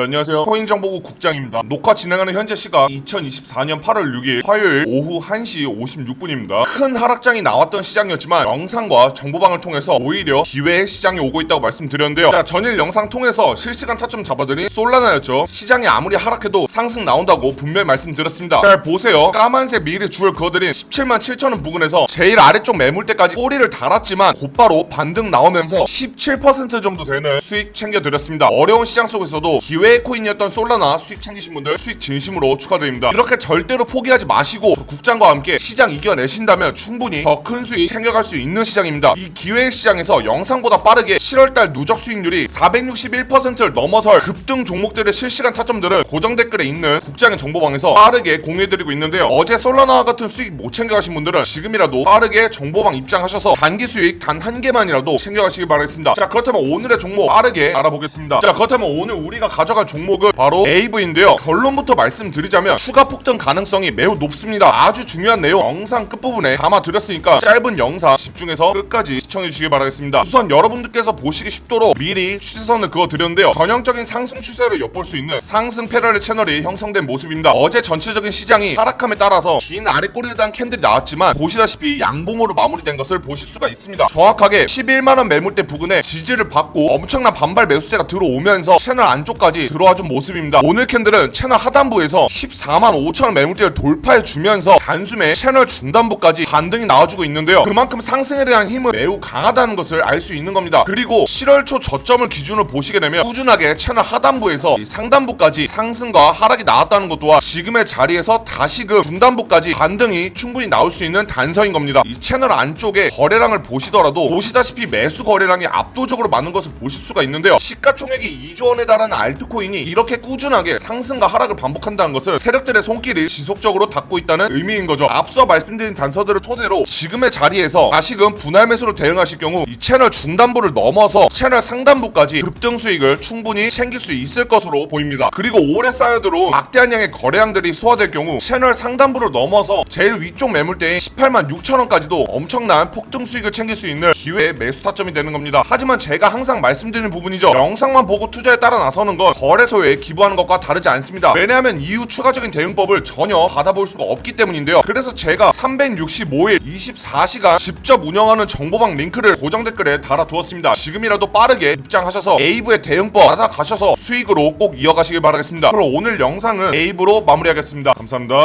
네, 안녕하세요. 코인정보국 국장입니다. 녹화 진행하는 현재 시각 2024년 8월 6일 화요일 오후 1시 56분입니다. 큰 하락장이 나왔던 시장이었지만 영상과 정보방을 통해서 오히려 기회의 시장이 오고 있다고 말씀드렸는데요. 자, 전일 영상 통해서 실시간 타점 잡아드린 솔라나였죠. 시장이 아무리 하락해도 상승 나온다고 분명히 말씀드렸습니다. 잘 보세요. 까만색 미리 줄을 그어드린 17만 7천 원 부근에서 제일 아래쪽 매물대까지 꼬리를 달았지만 곧바로 반등 나오면서 17% 정도 되는 수익 챙겨드렸습니다. 어려운 시장 속에서도 기회 의 코인이었던 솔라나 수익 챙기신 분들 수익 진심으로 축하드립니다. 이렇게 절대로 포기하지 마시고 국장과 함께 시장 이겨내신다면 충분히 더 큰 수익 챙겨갈 수 있는 시장입니다. 이 기회의 시장에서 영상보다 빠르게 7월달 누적 수익률이 461%를 넘어설 급등 종목들의 실시간 타점들을 고정 댓글에 있는 국장의 정보방에서 빠르게 공유해드리고 있는데요. 어제 솔라나와 같은 수익 못 챙겨가신 분들은 지금이라도 빠르게 정보방 입장하셔서 단기 수익 단 한 개만이라도 챙겨가시기 바라겠습니다. 자 그렇다면 오늘의 종목 빠르게 알아보겠습니다. 자 그렇다면 오늘 우리가 가져갈 종목은 바로 AV인데요. 결론부터 말씀드리자면 추가 폭등 가능성이 매우 높습니다. 아주 중요한 내용 영상 끝부분에 담아드렸으니까 짧은 영상 집중해서 끝까지 시청해주시기 바라겠습니다. 우선 여러분들께서 보시기 쉽도록 미리 추세선을 그어드렸는데요. 전형적인 상승 추세를 엿볼 수 있는 상승 패러렐 채널이 형성된 모습입니다. 어제 전체적인 시장이 하락함에 따라서 긴 아래 꼬리에 대한 캔들이 나왔지만 보시다시피 양봉으로 마무리된 것을 보실 수가 있습니다. 정확하게 11만원 매물대 부근에 지지를 받고 엄청난 반발 매수세가 들어오면서 채널 안쪽까지 들어와 준 모습입니다. 오늘 캔들은 채널 하단부에서 14만 5천원 매물대를 돌파해 주면서 단숨에 채널 중단부까지 반등이 나와주고 있는데요. 그만큼 상승에 대한 힘은 매우 강하다는 것을 알 수 있는 겁니다. 그리고 7월 초 저점을 기준으로 보시게 되면 꾸준하게 채널 하단부에서 이 상단부까지 상승과 하락이 나왔다는 것 또한 지금의 자리에서 다시금 중단부까지 반등이 충분히 나올 수 있는 단서인 겁니다. 이 채널 안쪽에 거래량을 보시더라도 보시다시피 매수 거래량이 압도적으로 많은 것을 보실 수가 있는데요. 시가총액이 2조 원에 달하는 알 트코인이 이렇게 꾸준하게 상승과 하락을 반복한다는 것을 세력들의 손길이 지속적으로 닿고 있다는 의미인 거죠. 앞서 말씀드린 단서들을 토대로 지금의 자리에서 다시금 분할 매수로 대응하실 경우 이 채널 중단부를 넘어서 채널 상단부까지 급등 수익을 충분히 챙길 수 있을 것으로 보입니다. 그리고 오래 쌓여들어온 막대한 양의 거래량들이 소화될 경우 채널 상단부를 넘어서 제일 위쪽 매물대인 18만 6천 원까지도 엄청난 폭등 수익을 챙길 수 있는 기회의 매수 타점이 되는 겁니다. 하지만 제가 항상 말씀드리는 부분이죠. 영상만 보고 투자에 따라 나서는 건 거래소에 기부하는 것과 다르지 않습니다. 왜냐하면 이후 추가적인 대응법을 전혀 받아볼 수가 없기 때문인데요. 그래서 제가 365일 24시간 직접 운영하는 정보방 링크를 고정 댓글에 달아두었습니다. 지금이라도 빠르게 입장하셔서 에이브의 대응법 받아가셔서 수익으로 꼭 이어가시길 바라겠습니다. 그럼 오늘 영상은 에이브로 마무리하겠습니다. 감사합니다.